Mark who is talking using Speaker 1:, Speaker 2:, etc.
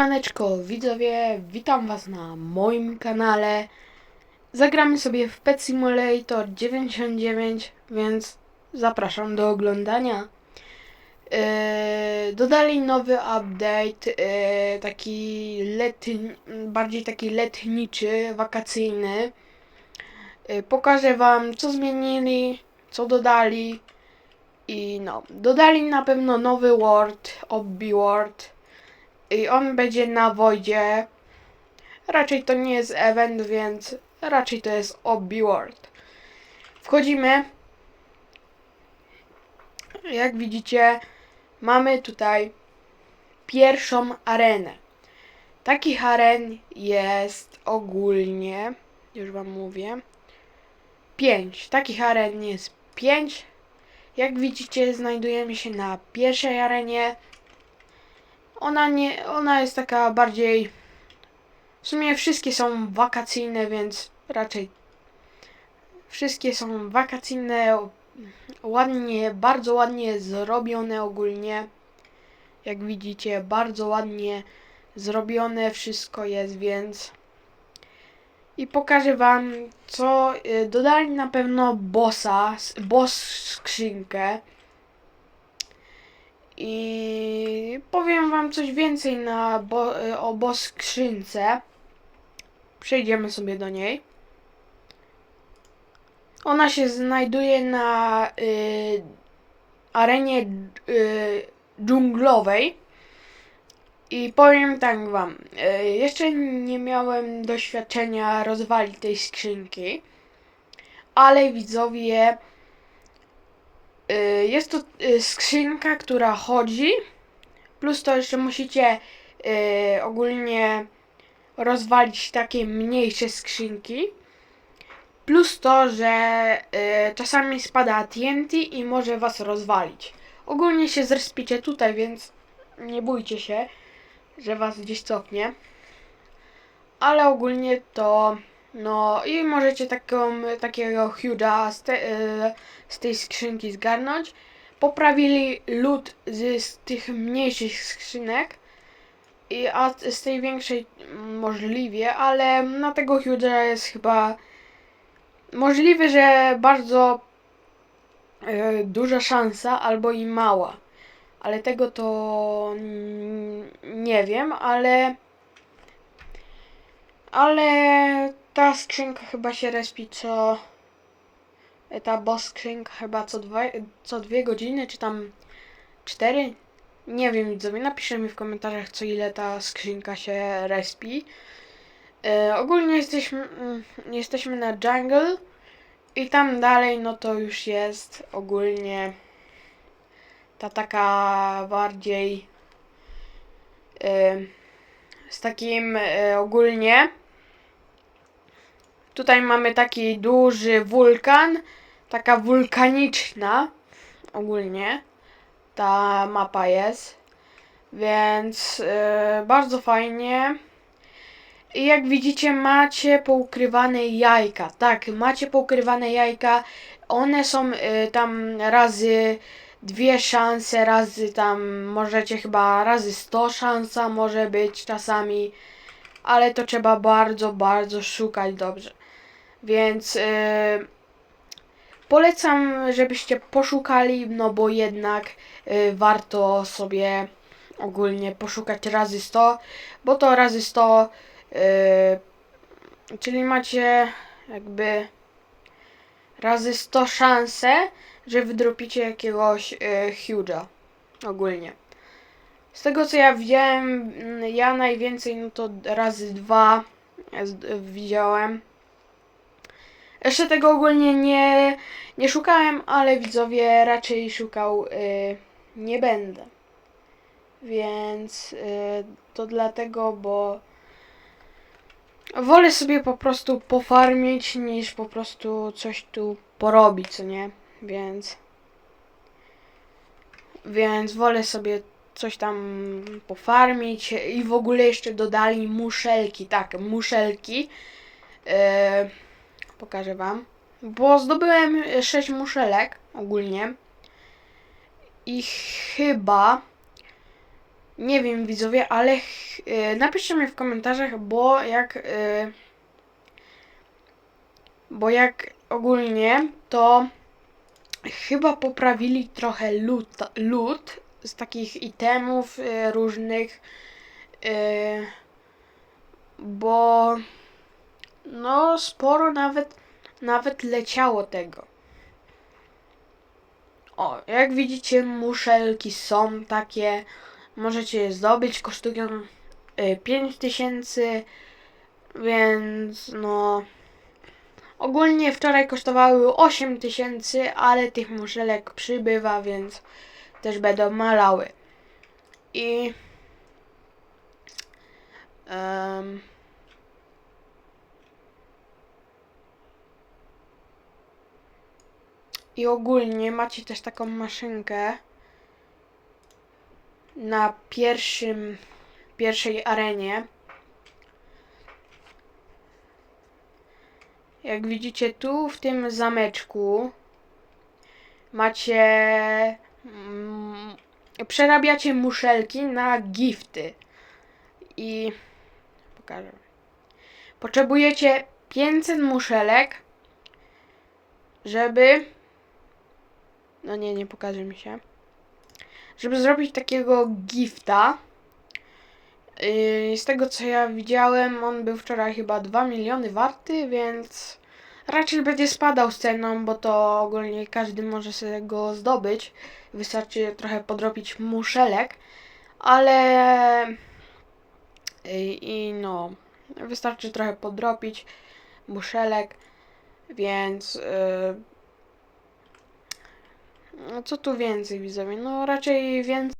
Speaker 1: Siemaneczko, widzowie, witam was na moim kanale. Zagramy sobie w Pet Simulator 99, więc zapraszam do oglądania. Yy, dodali nowy update, yy, taki letni, bardziej taki letniczy, wakacyjny. Yy, pokażę wam, co zmienili, co dodali. I no, dodali na pewno nowy word, obby word. I on będzie na Voidzie. Raczej to nie jest event, więc raczej to jest obby world. Wchodzimy. Jak widzicie, mamy tutaj pierwszą arenę. Takich aren jest ogólnie, już wam mówię, 5. Takich aren jest 5. Jak widzicie, znajdujemy się na pierwszej arenie. Ona nie, ona jest taka bardziej. W sumie wszystkie są wakacyjne, więc raczej wszystkie są wakacyjne, ładnie, bardzo ładnie zrobione ogólnie. Jak widzicie, bardzo ładnie zrobione wszystko jest, więc i pokażę wam co y, dodali na pewno bossa, boss skrzynkę. I powiem wam coś więcej na bo, y, o boss skrzynce. Przejdziemy sobie do niej. Ona się znajduje na y, arenie y, dżunglowej. I powiem tak wam, y, jeszcze nie miałem doświadczenia rozwali tej skrzynki, ale widzowie, jest to y, skrzynka, która chodzi, plus to jeszcze musicie y, ogólnie rozwalić takie mniejsze skrzynki, plus to, że y, czasami spada TNT i może was rozwalić. Ogólnie się zrespicie tutaj, więc nie bójcie się że was gdzieś cofnie. Ale ogólnie to no i możecie taką, takiego huge'a z, te, e, z tej skrzynki zgarnąć. Poprawili lód z, z tych mniejszych skrzynek. I, a z tej większej możliwie, ale na tego huge'a jest chyba możliwe, że bardzo e, duża szansa albo i mała ale tego to nie wiem, ale ale ta skrzynka chyba się respi co ta boss skrzynka chyba co, dwa, co dwie godziny, czy tam cztery? Nie wiem widzowie, napiszcie mi w komentarzach co ile ta skrzynka się respi. E, ogólnie jesteśmy, mm, jesteśmy na jungle i tam dalej no to już jest ogólnie ta taka bardziej z takim y, ogólnie. Tutaj mamy taki duży wulkan, taka wulkaniczna ogólnie ta mapa jest, więc y, bardzo fajnie. I jak widzicie macie poukrywane jajka, tak, macie poukrywane jajka, one są y, tam razy dwie szanse razy tam możecie chyba razy 100 szansa może być czasami, ale to trzeba bardzo, bardzo szukać dobrze. Więc yy, polecam, żebyście poszukali, no bo jednak yy, warto sobie ogólnie poszukać razy 100, bo to razy 100, yy, czyli macie jakby razy 100 szanse, że wydropicie jakiegoś y, huge'a ogólnie. Z tego co ja widziałem, ja najwięcej no to razy dwa widziałem. Jeszcze tego ogólnie nie, nie szukałem, ale widzowie raczej szukał y, nie będę. Więc y, to dlatego, bo wolę sobie po prostu pofarmić niż po prostu coś tu porobić, co nie? Więc więc wolę sobie coś tam pofarmić i w ogóle jeszcze dodali muszelki, tak, muszelki. E, pokażę wam. Bo zdobyłem 6 muszelek ogólnie. I chyba Nie wiem, widzowie, ale ch- y, napiszcie mi w komentarzach, bo jak. Y, bo jak ogólnie, to chyba poprawili trochę lód, z takich itemów y, różnych. Y, bo. No, sporo nawet, nawet leciało tego. O, jak widzicie, muszelki są takie. Możecie je zdobyć, kosztują y, 5000, więc no. Ogólnie wczoraj kosztowały 8000, ale tych muszelek przybywa, więc też będą malały. I. em, I ogólnie macie też taką maszynkę na pierwszym, pierwszej arenie. Jak widzicie tu w tym zameczku macie mm, przerabiacie muszelki na gifty. I pokażę. Potrzebujecie 500 muszelek, żeby no nie, nie pokaże mi się. Żeby zrobić takiego gifta. Yy, z tego co ja widziałem, on był wczoraj chyba 2 miliony warty, więc raczej będzie spadał z ceną, bo to ogólnie każdy może sobie go zdobyć. Wystarczy trochę podrobić muszelek, ale i, i no, wystarczy trochę podrobić muszelek, więc yy, no co tu więcej widzowie? No raczej więcej